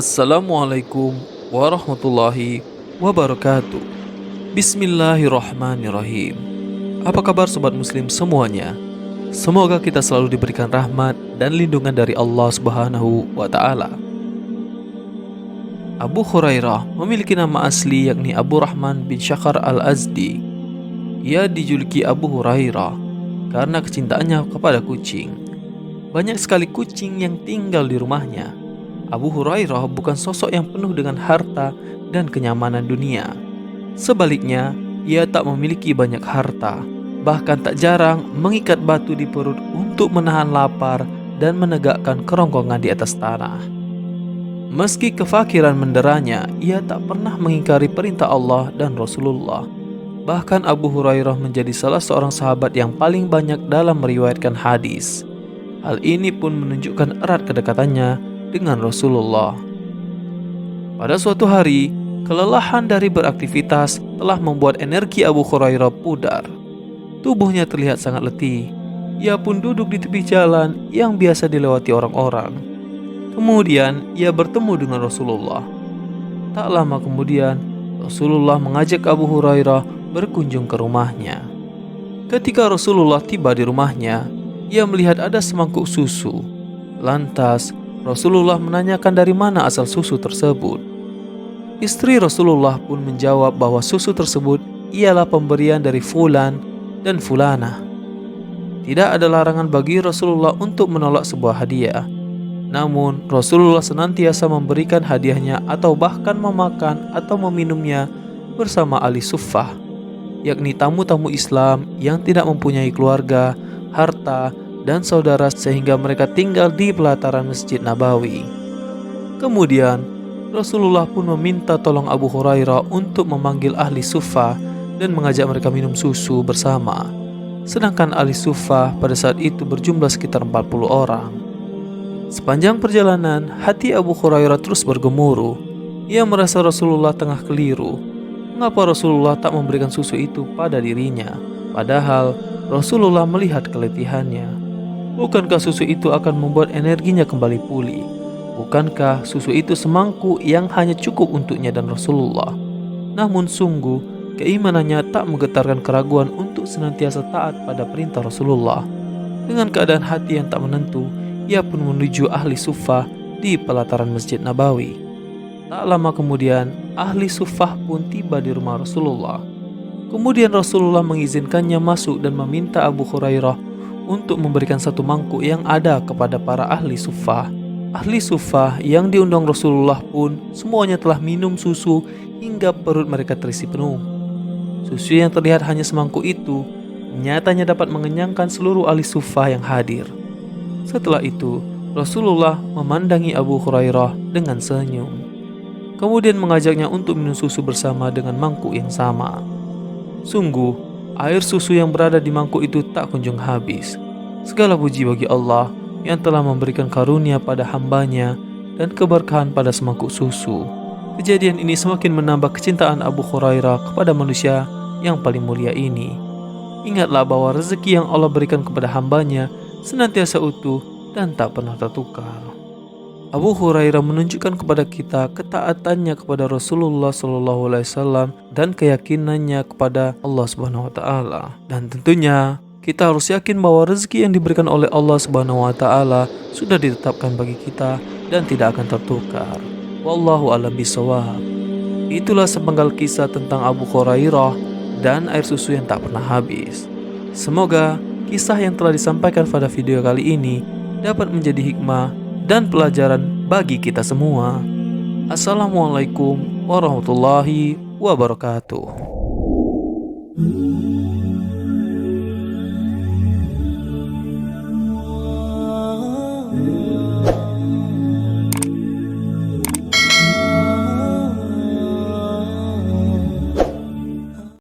Assalamualaikum warahmatullahi wabarakatuh. Bismillahirrahmanirrahim. Apa kabar sobat muslim semuanya? Semoga kita selalu diberikan rahmat dan lindungan dari Allah Subhanahu wa taala. Abu Hurairah memiliki nama asli yakni Abu Rahman bin Syakhar Al-Azdi. Ia dijuluki Abu Hurairah karena kecintaannya kepada kucing. Banyak sekali kucing yang tinggal di rumahnya. Abu Hurairah bukan sosok yang penuh dengan harta dan kenyamanan dunia. Sebaliknya, ia tak memiliki banyak harta, bahkan tak jarang mengikat batu di perut untuk menahan lapar dan menegakkan kerongkongan di atas tanah. Meski kefakiran menderanya, ia tak pernah mengingkari perintah Allah dan Rasulullah. Bahkan Abu Hurairah menjadi salah seorang sahabat yang paling banyak dalam meriwayatkan hadis. Hal ini pun menunjukkan erat kedekatannya dengan Rasulullah. Pada suatu hari, Kelelahan dari beraktivitas telah membuat energi Abu Hurairah pudar. Tubuhnya terlihat sangat letih. Ia pun duduk di tepi jalan yang biasa dilewati orang-orang. Kemudian ia bertemu dengan Rasulullah. Tak lama kemudian, Rasulullah mengajak Abu Hurairah berkunjung ke rumahnya. Ketika Rasulullah tiba di rumahnya, ia melihat ada semangkuk susu. Lantas, Rasulullah menanyakan dari mana asal susu tersebut. Istri Rasulullah pun menjawab bahwa susu tersebut ialah pemberian dari Fulan dan Fulana. Tidak ada larangan bagi Rasulullah untuk menolak sebuah hadiah. Namun, Rasulullah senantiasa memberikan hadiahnya atau bahkan memakan atau meminumnya bersama ahli suffah, yakni tamu-tamu Islam yang tidak mempunyai keluarga, harta, dan saudara sehingga mereka tinggal di pelataran Masjid Nabawi. Kemudian, Rasulullah pun meminta tolong Abu Hurairah untuk memanggil ahli sufa dan mengajak mereka minum susu bersama. Sedangkan ahli sufa pada saat itu berjumlah sekitar 40 orang. Sepanjang perjalanan, hati Abu Hurairah terus bergemuruh. Ia merasa Rasulullah tengah keliru. Mengapa Rasulullah tak memberikan susu itu pada dirinya? Padahal Rasulullah melihat keletihannya. Bukankah susu itu akan membuat energinya kembali pulih? Bukankah susu itu semangkuk yang hanya cukup untuknya dan Rasulullah? Namun sungguh, keimanannya tak menggetarkan keraguan untuk senantiasa taat pada perintah Rasulullah. Dengan keadaan hati yang tak menentu, ia pun menuju ahli sufah di pelataran Masjid Nabawi. Tak lama kemudian, ahli sufah pun tiba di rumah Rasulullah. Kemudian Rasulullah mengizinkannya masuk dan meminta Abu Hurairah untuk memberikan satu mangkuk yang ada kepada para ahli sufah. Ahli sufah yang diundang Rasulullah pun semuanya telah minum susu hingga perut mereka terisi penuh. Susu yang terlihat hanya semangkuk itu nyatanya dapat mengenyangkan seluruh ahli sufah yang hadir. Setelah itu, Rasulullah memandangi Abu Hurairah dengan senyum. Kemudian mengajaknya untuk minum susu bersama dengan mangkuk yang sama. Sungguh, air susu yang berada di mangkuk itu tak kunjung habis. Segala puji bagi Allah yang telah memberikan karunia pada hambanya dan keberkahan pada semangkuk susu. Kejadian ini semakin menambah kecintaan Abu Hurairah kepada manusia yang paling mulia ini. Ingatlah bahwa rezeki yang Allah berikan kepada hambanya senantiasa utuh dan tak pernah tertukar. Abu Hurairah menunjukkan kepada kita ketaatannya kepada Rasulullah SAW dan keyakinannya kepada Allah Subhanahu Wa Taala. Dan tentunya kita harus yakin bahwa rezeki yang diberikan oleh Allah Subhanahu wa taala sudah ditetapkan bagi kita dan tidak akan tertukar. Wallahu a'lam bishawab. Itulah sepenggal kisah tentang Abu Hurairah dan air susu yang tak pernah habis. Semoga kisah yang telah disampaikan pada video kali ini dapat menjadi hikmah dan pelajaran bagi kita semua. Assalamualaikum warahmatullahi wabarakatuh.